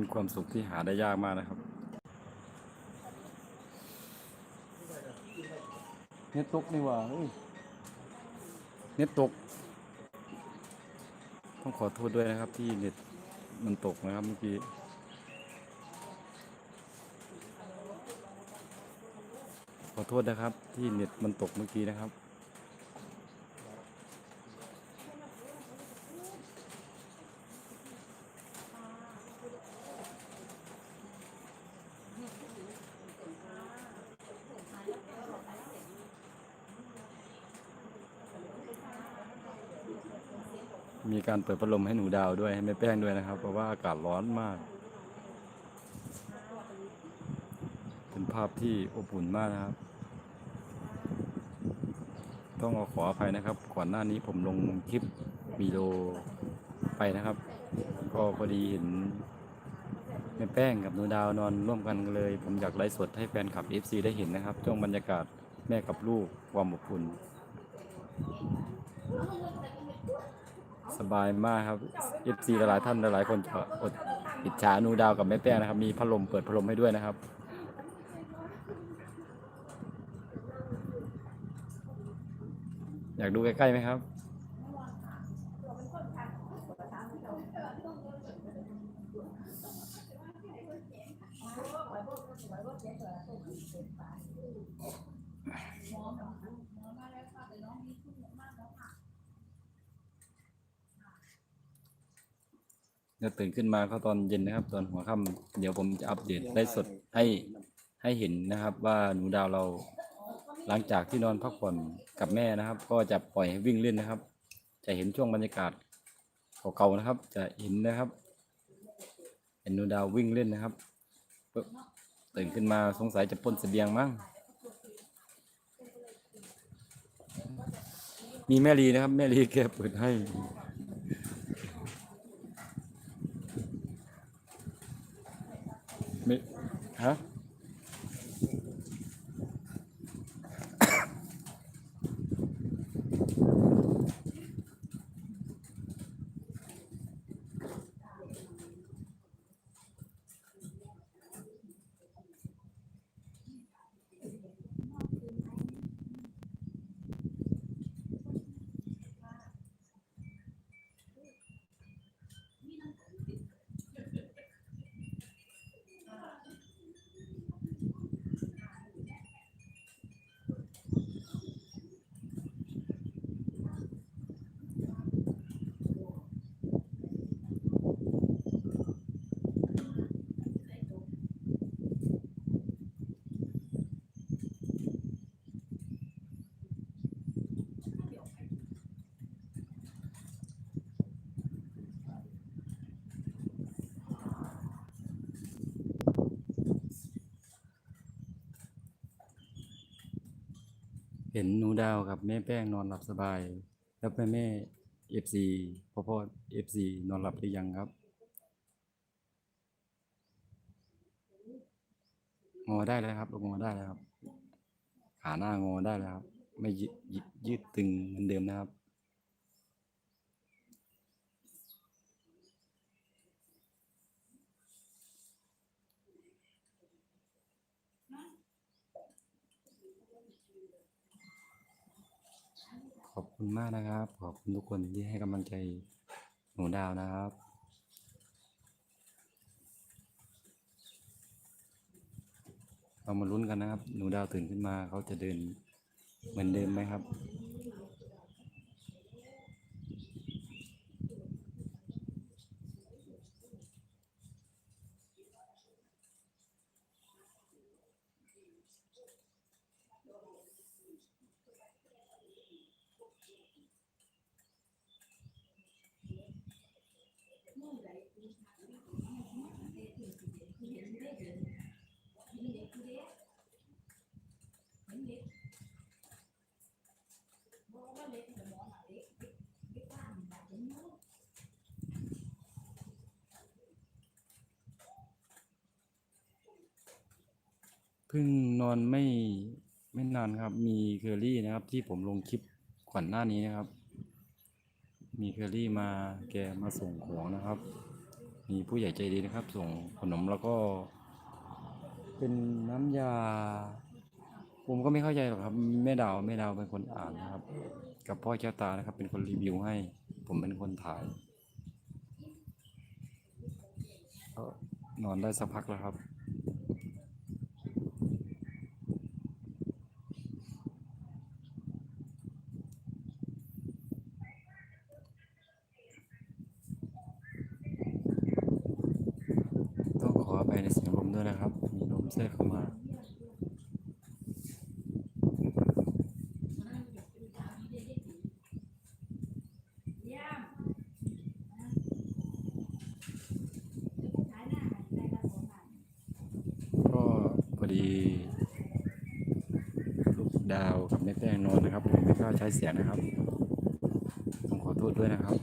็นความสุขที่หาได้ยากมากนะครับเน็ตตกนี่ว่าเน็ตตก ต้องขอโทษด้วยนะครับ ที่เน็ตมันตกนะครับเมื่อกี้ขอโทษนะครับ ที่เน็ตมันตกเมื่อกี้นะครับ มี การเปิดพัดลมให้หนูดาวด้วยให้แม่แป้งด้วยนะครับ เพราะว่าอากาศร้อนมาก เป็นภาพที่อบอุ่นมากนะครับ ต้องขออภัยนะครับ ก่อนหน้านี้ผมลงคลิปวิดีโอไปนะครับ ก็พอดีเห็นแม่แป้งกับหนูดาวนอนร่วมกันเลย ผมอยากไลฟ์สดให้แฟนคลับ FC ได้เห็นนะครับช่วงบรรยากาศแม่กับลูกความอบอุ่น สบายมากครับเอสซีหลายท่านหลายคนจะอดอิจฉานูดาวกับแม่แป้งนะครับ มีพัดลมเปิดพัดลมให้ด้วยนะครับ อยากดูใกล้ๆไหมครับ เดี๋ยวตื่นขึ้นมาก็ตอนเย็นนะครับ ตอนหัวค่ำเดี๋ยวผมจะอัปเดตได้สดให้ให้เห็นนะครับ ว่าหนูดาวเราหลังจากที่นอนพักผ่อนกับแม่นะครับ ก็จะปล่อยให้วิ่งเล่นนะครับ จะเห็นช่วงบรรยากาศเก่าๆนะครับ จะเห็นนะครับเห็นหนูดาววิ่งเล่นนะครับปึ๊บตื่นขึ้นมาสงสัยจะปล้นเสบียงมั้งมีแม่ลีนะครับ แม่ลีแกเปิดให้ ไม่ ฮ ห็นหนูดาวกับแม่แป้งนอนหลับสบาย แล้วแม่แม่เอฟซีพ่อพ่อเอฟซีนอนหลับหรือยังครับงอได้แล้วครับลงงอได้แล้วครับ ขาหน้างอได้แล้วครับ ไม่ยืดยืดยืดตึงเหมือนเดิมนะครับ คุณมากนะครับ ขอบคุณทุกคนที่ให้กำลังใจหนูดาวนะครับเรามาลุ้นกันนะครับ หนูดาวตื่นขึ้นมาเขาจะเดินเหมือนเดิมไหมครับ เพิ่งนอนไม่ไม่นานครับ มีเคอรี่นะครับ ที่ผมลงคลิปก่อนหน้านี้นะครับ มีเคอรี่มาแกมาส่งของนะครับ มีผู้ใหญ่ใจดีนะครับ ส่งขนมแล้วก็ เป็นน้ำยา ผมก็ไม่เข้าใจหรอกครับแม่ดาวแม่ดาวเป็นคนอ่านนะครับ กับพ่อแก้วตานะครับ เป็นคนรีวิวให้ ผมเป็นคนถ่ายก็นอนได้สักพักแล้วครับ ต้องขออภัย ในเสียงลมด้วยนะครับ มีลมแทรกเข้ามาก็พอดีลูกดาวกับแม่แป้งนอนนะครับ ผมไม่กล้าใช้เสียงนะครับ ต้องขอโทษด้วยนะครับ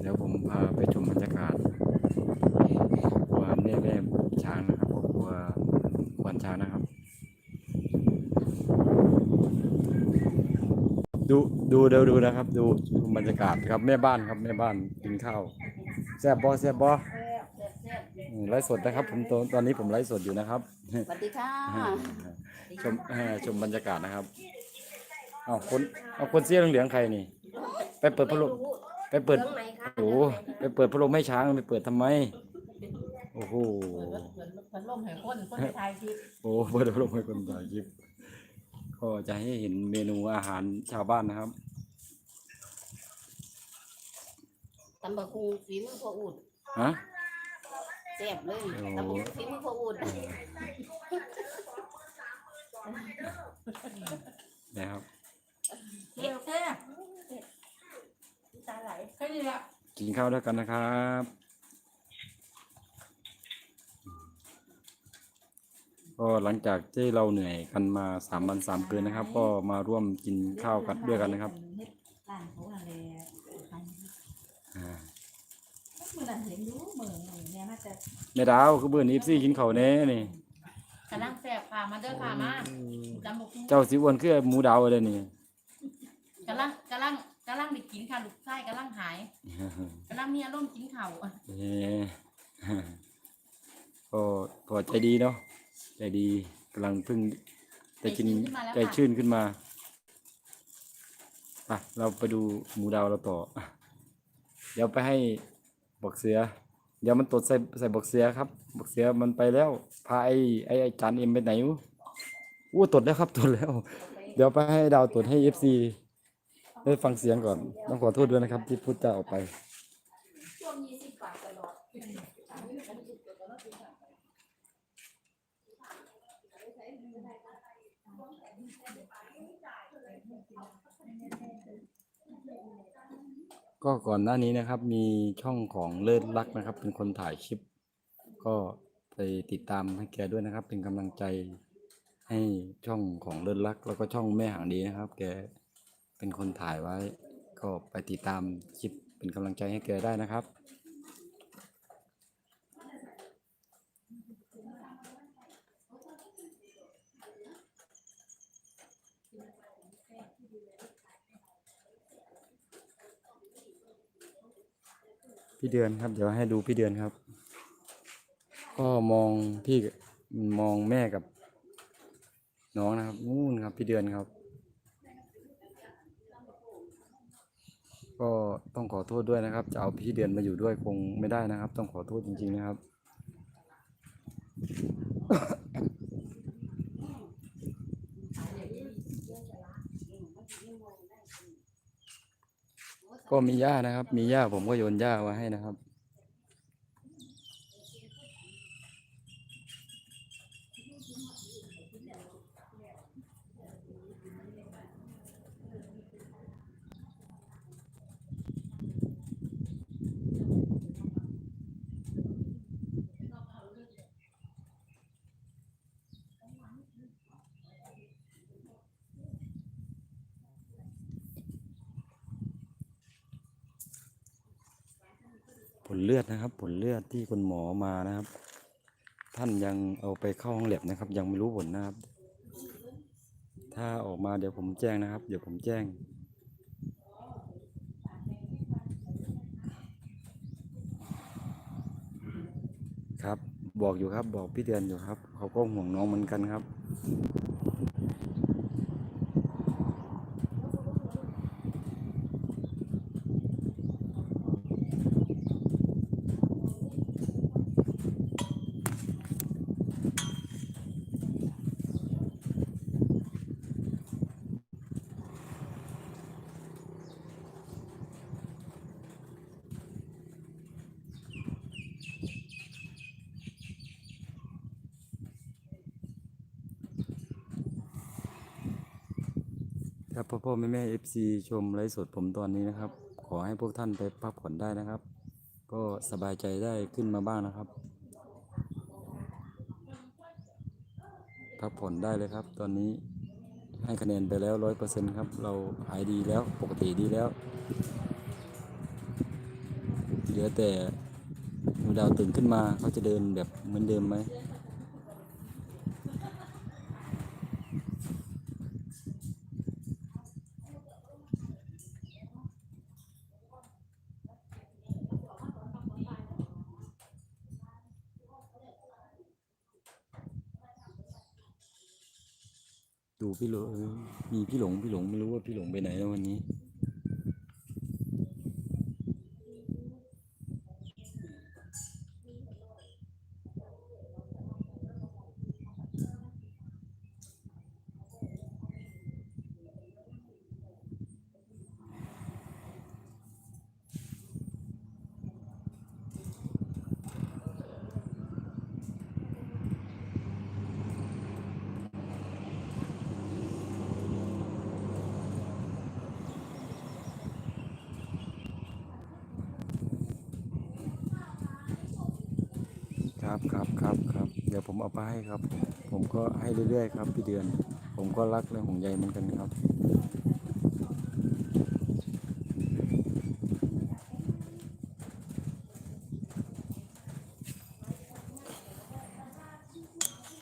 เดี๋ยวผมพาไปชมบรรยากาศวัวแม่แม่ช้างนะครับกับวัวควันช้างนะครับ ดูดูเดี๋ยวดูนะครับดูดูบรรยากาศครับแม่บ้านครับแม่บ้านกินข้าวแซ่บบอแซ่บบอมไลฟ์สดนะครับ ผมตอนตอนนี้ผมไลฟ์สดอยู่นะครับสวัสดีค่ะชมเอ่อชมบรรยากาศนะครับเอาคนเอาคนเสี้ยเหลืองๆใครนี่ ไปเปิดพัดลมไปเปิดเรื่องไหนคะโอ้โหไปเปิดพัดลมให้ช้างไปเปิดทำไมโอ้โหพัดลมให้คนคนไทยที่โอ้เปิดพัดลมให้คนถ่ายคลิป ก็จะให้เห็นเมนูอาหารชาวบ้านนะครับตำบะคุงฝีมือพ่ออูดฮะแซ่บเลยโอ้ตำบะคุงฝีมือพ่ออูดนะครับเฮ็ดแซ่บตาไหลแค่นี้ละกินข้าวด้วยกันนะครับ ก็หลังจากที่เราเหนื่อยกันมาสามวันสามคืนนะครับ ก็มาร่วมกินข้าวกันด้วยกันนะครับร้านเขาอะไรอ่าเมื่อนั้นเห็นอยู่เหมือนเหมือนเนี่ยน่าจะแม่ดาวคือเบื่อนี้ซี่กินข้าวแน่นี่กำลังแซ่บค่ะมาเด้อค่ะมาจำบอกเจ้าสิอ้วนคือหมูดาวเลยนี่กำลังกำลังกำลังได้กินค่ะลูกชายกำลังหายกำลังมีอารมณ์กินข้าวเย้ก็ก็ใจดีเนาะ ใจดีกำลังเพิ่งได้กินใจชื่นขึ้นมาไปเราไปดูหมูดาวเราต่อ เดี๋ยวไปให้บอกเสือ เดี๋ยวมันตดใส่ใส่บอกเสือครับบอกเสือมันไปแล้ว พาไอ้ไอ้ไอ้จานเอ็มไปไหนวะอู้ตดแล้วครับตดแล้ว เดี๋ยวไปให้ดาวตดให้เอฟซีได้ฟังเสียงก่อน ต้องขอโทษด้วยนะครับ ที่พูดจาออกไป ช่วงยี่สิบบาทตลอด ก็ก่อนหน้านี้นะครับมีช่องของเลิศรักนะครับ เป็นคนถ่ายคลิป ก็ไปติดตามให้แกด้วยนะครับ เป็นกำลังใจให้ช่องของเลิศรัก แล้วก็ช่องแม่หางดีนะครับ แกเป็นคนถ่ายไว้ ก็ไปติดตามคลิปเป็นกำลังใจให้แกได้นะครับ พี่เดือนครับ เดี๋ยวให้ดูพี่เดือนครับ ก็มองพี่มองแม่กับ น้องนะครับนู่นครับ พี่เดือนครับ ก็ต้องขอโทษด้วยนะครับ จะเอาพี่เดือนมาอยู่ด้วยคงไม่ได้นะครับ ต้องขอโทษจริง ๆนะครับ ก็มีหญ้านะครับ มีหญ้าผมก็โยนหญ้ามาให้นะครับ ลเลือดนะครับ ผลเลือดที่คุณหมอมานะครับ ท่านยังเอาไปเข้าห้องแลบนะครับ ยังไม่รู้ผลนะครับ ถ้าออกมาเดี๋ยวผมแจ้งนะครับ เดี๋ยวผมแจ้งครับบอกอยู่ครับบอกพี่เดือนอยู่ครับ เขาก็ห่วงน้องเหมือนกันครับ ครับพ่อพ่อแม่แม่เอฟซีชมไลฟ์สดผมตอนนี้นะครับ ขอให้พวกท่านไปพักผ่อนได้นะครับ ก็สบายใจได้ขึ้นมาบ้างนะครับ พักผ่อนได้เลยครับ ตอนนี้ให้คะแนนไปแล้วร้อยเปอร์เซ็นต์ครับ เราหายดีแล้วปกติดีแล้ว เหลือแต่หนูดาวตื่นขึ้นมาเขาจะเดินแบบเหมือนเดิมไหม ดูพี่หลงมีพี่หลงพี่หลงไม่รู้ว่าพี่หลงไปไหนแล้ววันนี้ ครับครับครับครับ เดี๋ยวผมเอาไปให้ครับ ผมก็ให้เรื่อยๆครับพี่เดือน ผมก็รักและห่วงใยเหมือนกันครับ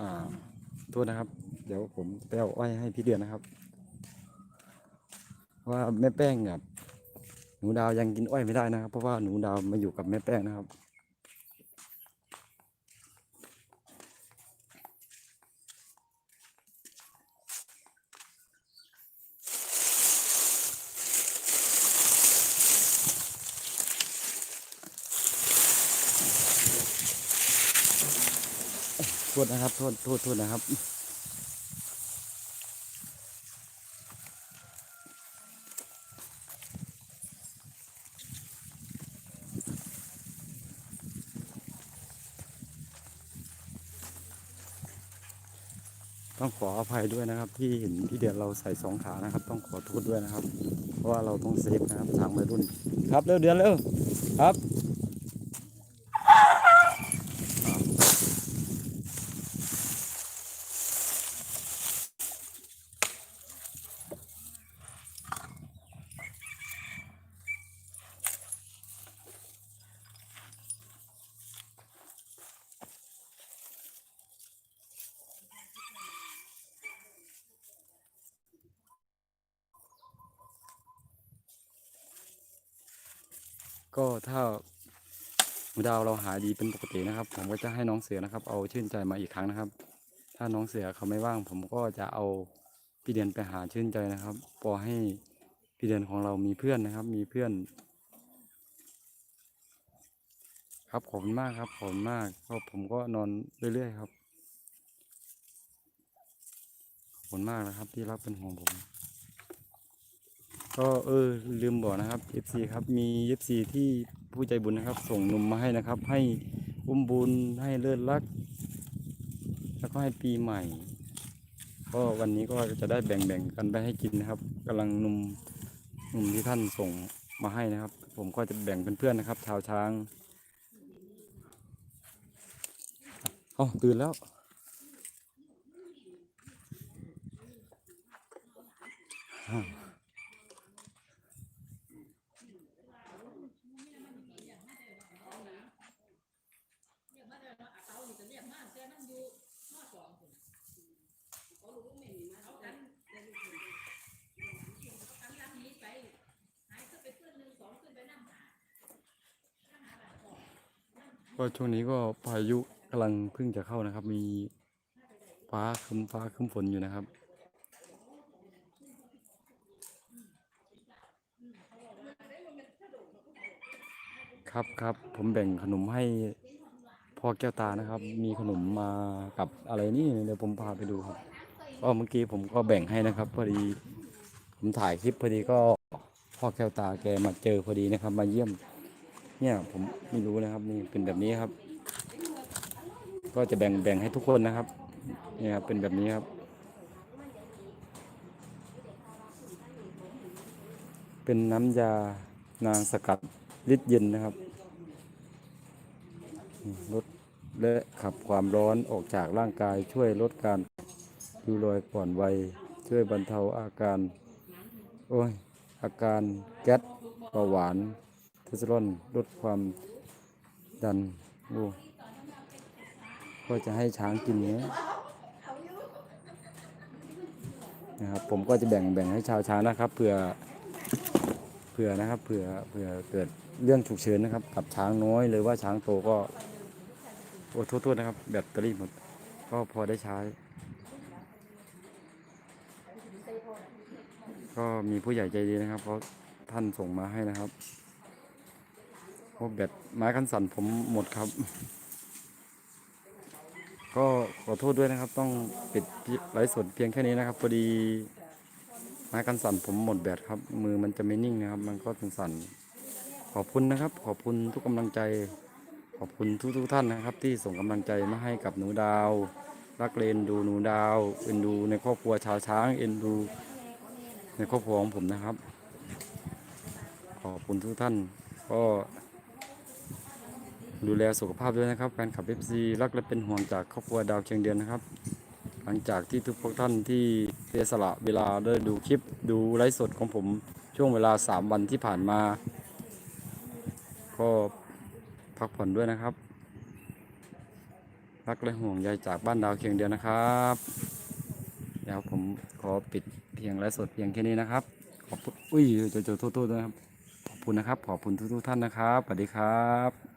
อ่าโทษนะครับ เดี๋ยวผมไปเอาอ้อยให้พี่เดือนนะครับ ว่าแม่แป้งเนี่ยหนูดาวยังกินอ้อยไม่ได้นะครับ เพราะว่าหนูดาวมาอยู่กับแม่แป้งนะครับ ษนะครับ โทษ โทษ โทษนะครับ ต้องขออภัยด้วยนะครับ ที่เห็นพี่เดือนเราใส่สองขานะครับ ต้องขอโทษด้วยนะครับ เพราะว่าเราต้องเซฟนะครับทางวัยรุ่น ครับเร็วเดือนเร็วครับ ก็ถ้ามูดาวเราหายดีเป็นปกตินะครับ ผมก็จะให้น้องเสือนะครับ เอาชื่นใจมาอีกครั้งนะครับ ถ้าน้องเสือเขาไม่ว่าง ผมก็จะเอาพี่เดือนไปหาชื่นใจนะครับ พอให้พี่เดือนของเรามีเพื่อนนะครับ มีเพื่อน ครับขอบคุณมากครับขอบคุณมากก็ผมก็นอนเรื่อยๆครับขอบคุณมากนะครับ ที่รับเป็นห่วงผม ก็เออลืมบอกนะครับ FC ครับมี FC ที่ผู้ใจบุญนะครับ ส่งนมมาให้นะครับ ให้อุ้มบุญให้เลิศรัก แล้วก็ให้ปีใหม่ ก็วันนี้ก็จะได้แบ่งๆกันไปให้กินนะครับกำลังนมนมที่ท่านส่งมาให้นะครับ ผมก็จะแบ่งเป็นเพื่อนนะครับ ชาวช้างอ๋อตื่นแล้วเก็ช่วงนี้ก็พายุกำลังเพิ่งจะเข้านะครับ มีฟ้าคึมฟ้าคึมฝนอยู่นะครับ ครับครับผมแบ่งขนมให้พ่อแก้วตานะครับ มีขนมมากับอะไรนี่เดี๋ยวผมพาไปดูครับก็เมื่อกี้ผมก็แบ่งให้นะครับ พอดีผมถ่ายคลิปพอดีก็พ่อแก้วตาแกมาเจอพอดีนะครับ มาเยี่ยม เนี่ยผมไม่รู้นะครับ นี่เป็นแบบนี้ครับ ก็จะแบ่งแบ่งให้ทุกคนนะครับเนี่ยครับเป็นแบบนี้ครับ เป็นน้ำยานางสกัดลิตรเย็นนะครับลดและขับความร้อนออกจากร่างกายช่วยลดการริ้วรอยก่อนวัยช่วยบรรเทาอาการ โอ้ย อาการแก๊สเบาหวาน เทสเตอโรนลดความดันโอ้ก็จะให้ช้างกินเนี้ยนะครับผมก็จะแบ่งแบ่งให้ชาวช้างนะครับเผื่อเผื่อนะครับเผื่อเผื่อเกิดเรื่องฉุกเฉินนะครับ กับช้างน้อยหรือว่าช้างโตก็โอ้โทษโทษนะครับ แบตเตอรี่หมดก็พอได้ใช้ ก็มีผู้ใหญ่ใจดีนะครับ เพราะท่านส่งมาให้นะครับ เพราะแบตไม้คันสั่นผมหมดครับ ก็ขอโทษด้วยนะครับ ต้องปิดไลฟ์สดเพียงแค่นี้นะครับพอดีไม้กันสั่นผมหมดแบตครับ มือมันจะไม่นิ่งนะครับ มันก็สั่นขอบคุณนะครับ ขอบคุณทุกกำลังใจ ขอบคุณทุกๆท่านนะครับ ที่ส่งกำลังใจมาให้กับหนูดาว รักเลนดูหนูดาวเอ็นดูในครอบครัวชาวช้างเอ็นดูในครอบครัวของผมนะครับ ขอบคุณทุกท่านก็ ดูแลสุขภาพด้วยนะครับแฟนคลับเอฟซีรักและเป็นห่วงจากครอบครัวดาวเชียงเดือนนะครับ หลังจากที่ทุกพวกท่านที่เสียสละเวลาได้ดูคลิปดูไลฟ์สดของผมช่วงเวลา 3 วันที่ผ่านมา ก็พักผ่อนด้วยนะครับ รักและห่วงใยจากบ้านดาวเคียงเดียวนะครับเดี๋ยวผมขอปิดเพียงไลฟ์สดเพียงแค่นี้นะครับ ขอบคุณอุ้ยจะจอโทษๆนะครับขอบคุณนะครับ ขอบคุณทุกๆท่านนะครับสวัสดีครับ